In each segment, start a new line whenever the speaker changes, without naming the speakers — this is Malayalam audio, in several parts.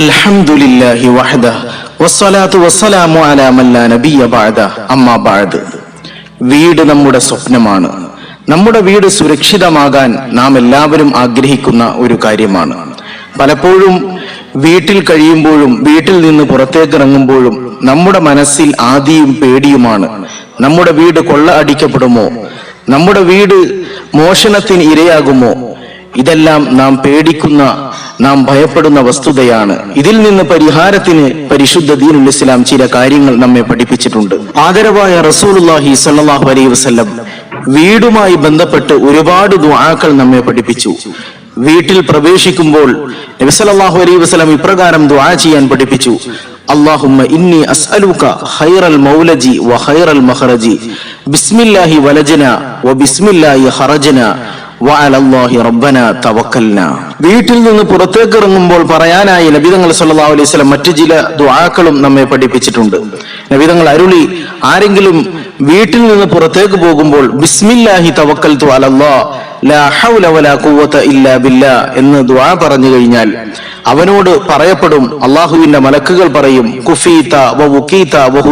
الحمد لله وحده والصلاة والسلام على من لا نبي بعده أما بعد വീട് നമ്മുടെ സ്വപ്നമാണ് നമ്മുടെ വീട് സുരക്ഷിതമാകാൻ നാം എല്ലാവരും ആഗ്രഹിക്കുന്ന ഒരു കാര്യമാണ് പലപ്പോഴും വീട്ടിൽ കഴിയുമ്പോഴും വീട്ടിൽ നിന്ന് പുറത്തേക്ക് ഇറങ്ങുമ്പോഴും നമ്മുടെ മനസ്സിൽ ആദിയും പേടിയുമാണ് നമ്മുടെ വീട് കൊള്ള അടിക്കപ്പെടുമോ നമ്മുടെ വീട് മോഷണത്തിന് ഇരയാകുമോ? ഇതെല്ലാം നാം പേടിക്കുന്ന നാം ഭയപ്പെടുന്ന വസ്തുതയാണ്. ഇതിൽ നിന്ന് പരിഹാരത്തിന് പരിശുദ്ധ ദീനുൽ ഇസ്ലാം ചില കാര്യങ്ങൾ നമ്മെ പഠിപ്പിച്ചിട്ടുണ്ട്. ആദരവായ റസൂലുള്ളാഹി സ്വല്ലല്ലാഹു അലൈഹി വസല്ലം വീടുമായി ബന്ധപ്പെട്ട് ഒരുപാട് ദുആക്കൾ നമ്മെ പഠിപ്പിച്ചു. വീട്ടിൽ പ്രവേശിക്കുമ്പോൾ നബി സല്ലല്ലാഹു അലൈഹി വസല്ലം ഇപ്രകാരം ദുആ ചെയ്യാൻ പഠിപ്പിച്ചു. اللهم إني أسألك خير المولد وخير المخرج. بسم الله ولجنا وبسم الله خرجنا. വഅലല്ലാഹി വീട്ടിൽ നിന്ന് പുറത്തേക്ക് ഇറങ്ങുമ്പോൾ പറയാനായി നബിതങ്ങൾ സല്ലല്ലാഹു അലൈഹി വസല്ലം മറ്റു ചില ദുആക്കളും നമ്മെ പഠിപ്പിച്ചിട്ടുണ്ട്. നബിതങ്ങൾ അരുളി ആരെങ്കിലും വീട്ടിൽ നിന്ന് പുറത്തേക്ക് പോകുമ്പോൾ ബിസ്മില്ലാഹി തവക്കൽതു അലല്ലാ ലാ ഹൗല വലാ ഖുവത ഇല്ലാ ബില്ലാ എന്ന് ദുആ പറഞ്ഞു കഴിഞ്ഞാൽ അവനോട് പറയപ്പെടും അള്ളാഹുവിന്റെ മലക്കുകൾ പറയും കുഫീത വ വുക്കീത വ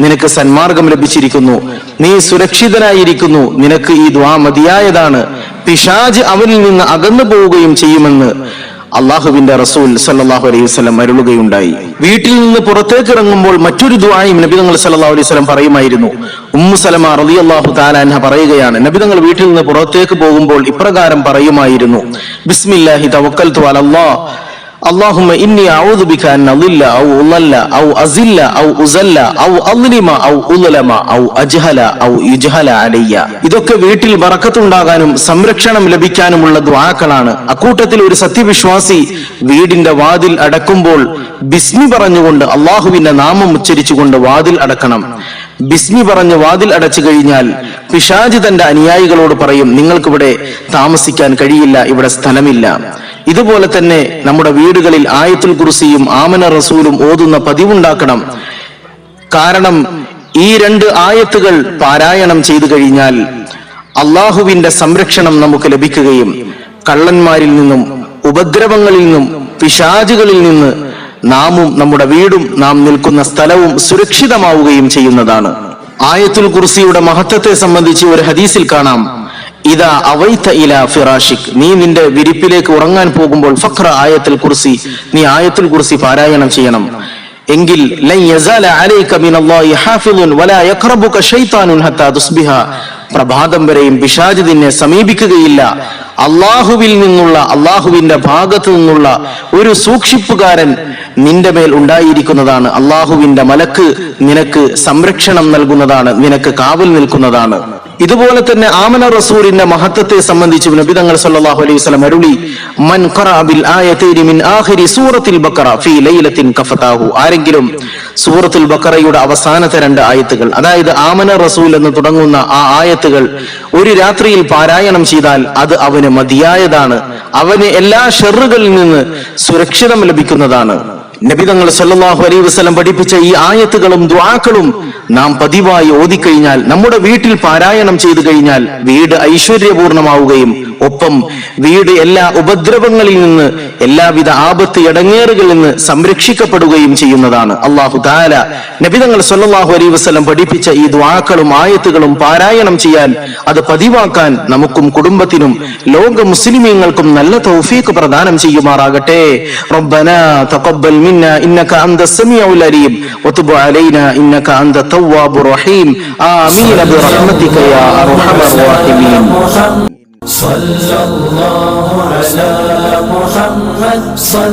നിനക്ക് സന്മാർഗം ലഭിച്ചിരിക്കുന്നു. നീ സുരക്ഷിതനായിരിക്കുന്നു. നിനക്ക് ഈ ദ്വാ മതിയായതാണ്. പിശാജ് അവനിൽ നിന്ന് അകന്നു പോവുകയും ചെയ്യുമെന്ന് അള്ളാഹുവിന്റെ റസൂൽ സല്ലാഹു അലൈഹി വസ്ലം അരുളുകയുണ്ടായി. വീട്ടിൽ നിന്ന് പുറത്തേക്ക് ഇറങ്ങുമ്പോൾ മറ്റൊരു ദ്വായും നബിതങ്ങൾ സല്ലാഹു അലൈഹി വസ്ലം പറയുമായിരുന്നു. ഉമ്മു സലമ റലി അള്ളാഹു താലാൻഹ പറയുകയാണ്. നബിതങ്ങൾ വീട്ടിൽ നിന്ന് പുറത്തേക്ക് പോകുമ്പോൾ ഇപ്രകാരം പറയുമായിരുന്നു. ബിസ്മില്ലാഹി തവക്കൽ അലല്ലാ اللهم إني أعوذ بك أن أضل أو أضل أو أزل أو أزل أو أظلم أو أظلم أو أجهل أو يجهل علي ഇതൊക്കെ വീട്ടിൽ ബറക്കത്തുണ്ടാകാനും സംരക്ഷണം ലഭിക്കാനുമുള്ള ദ്വാക്കളാണ് അക്കൂട്ടത്തിൽ ഒരു സത്യവിശ്വാസി വീടിന്റെ വാതിൽ അടക്കുമ്പോൾ ബിസ്മി പറഞ്ഞുകൊണ്ട് അള്ളാഹുവിന്റെ നാമം ഉച്ചരിച്ചുകൊണ്ട് വാതിൽ അടക്കണം ബിസ്മി പറഞ്ഞ് വാതിൽ അടച്ചു കഴിഞ്ഞാൽ പിശാജ് തന്റെ അനുയായികളോട് പറയും നിങ്ങൾക്കിവിടെ താമസിക്കാൻ കഴിയില്ല ഇവിടെ സ്ഥലമില്ല ഇതുപോലെ തന്നെ നമ്മുടെ വീടുകളിൽ ആയത്തുൽ കുർസിയും ആമന റസൂലും ഓതുന്ന പതിവുണ്ടാക്കണം. കാരണം ഈ രണ്ട് ആയത്തുകൾ പാരായണം ചെയ്തു കഴിഞ്ഞാൽ അള്ളാഹുവിന്റെ സംരക്ഷണം നമുക്ക് ലഭിക്കുകയും കള്ളന്മാരിൽ നിന്നും ഉപദ്രവങ്ങളിൽ നിന്നും പിശാചുകളിൽ നിന്ന് നാമും നമ്മുടെ വീടും നാം നിൽക്കുന്ന സ്ഥലവും സുരക്ഷിതമാവുകയും ചെയ്യുന്നതാണ്. ആയത്തുൽ കുർസിയുടെ മഹത്വത്തെ സംബന്ധിച്ച് ഒരു ഹദീസിൽ കാണാം. ഇതാ അവൈത്ത ഇല ഫിറാഷിക്. നീ നിന്റെ വിരിപ്പിലേക്ക് ഉറങ്ങാൻ പോകുമ്പോൾ ഫഖ്ര ആയത്തിൽ കുർസി നീ ആയത്തിൽ കുർസി പാരായണം ചെയ്യണം. എങ്കിൽ പ്രഭാതം വരെയും പിശാജ് നിന്നെ സമീപിക്കുകയില്ല. അള്ളാഹുവിൽ നിന്നുള്ള അള്ളാഹുവിന്റെ ഭാഗത്തു നിന്നുള്ള ഒരു സൂക്ഷിപ്പുകാരൻ നിന്റെ മേൽ ഉണ്ടായിരിക്കുന്നതാണ്. അള്ളാഹുവിന്റെ മലക്ക് നിനക്ക് സംരക്ഷണം നൽകുന്നതാണ് നിനക്ക് കാവൽ നിൽക്കുന്നതാണ്. ഇതുപോലെ തന്നെ ആമന റസൂലിന്റെ മഹത്വത്തെ സംബന്ധിച്ച് നബിതങ്ങൾ സല്ലല്ലാഹു അലൈഹി വസല്ലം അരുളി മൻ ഖറഅ ബിൽ ആയതൈനി മിൻ സൂറത്തിൽ ബഖറ ഫീ ലൈലത്തിൻ കഫതാഹു. ആരെങ്കിലും സൂറത്തുൽ ബഖറയുടെ അവസാനത്തെ രണ്ട് ആയത്തുകൾ അതായത് ആമന റസൂൽ എന്ന് തുടങ്ങുന്ന ആ ആയത്തുകൾ ഒരു രാത്രിയിൽ പാരായണം ചെയ്താൽ അത് അവന് മതിയായതാണ്. അവന് എല്ലാ ഷെറുകളിൽ നിന്ന് സുരക്ഷിതം ലഭിക്കുന്നതാണ്. നബിതങ്ങൾ സല്ലാഹു അലൈ വസ്ലം പഠിപ്പിച്ച ഈ ആയത്തുകളും ദ്വാക്കളും നാം പതിവായി ഓതിക്കഴിഞ്ഞാൽ നമ്മുടെ വീട്ടിൽ പാരായണം ചെയ്തു കഴിഞ്ഞാൽ വീട് ഐശ്വര്യപൂർണമാവുകയും ഒപ്പം വീട് എല്ലാ ഉപദ്രവങ്ങളിൽ നിന്ന് എല്ലാവിധ ആപത്ത് ഇടങ്ങേറുകളിൽ നിന്ന് സംരക്ഷിക്കപ്പെടുകയും ചെയ്യുന്നതാണ്. അള്ളാഹു താല നബിതങ്ങൾ സല്ലല്ലാഹു അലൈ വസ്ലം പഠിപ്പിച്ച ഈ ദ്വാക്കളും ആയത്തുകളും പാരായണം ചെയ്യാൻ അത് പതിവാക്കാൻ നമുക്കും കുടുംബത്തിനും ലോക മുസ്ലിമീങ്ങൾക്കും നല്ല തൗഫീക്ക് പ്രദാനം ചെയ്യുമാറാകട്ടെ. റബ്ബന തഖബ്ബൽ മിന്ന ഇന്നക അലീം വതുബ് അലൈന ഇന്നക അന്ത തവ്വാബുർ റഹീം. ആമീൻ. ബിറഹ്മതിക യാ അർഹമർ റഹീമീൻ.
صلى الله على محمد صلى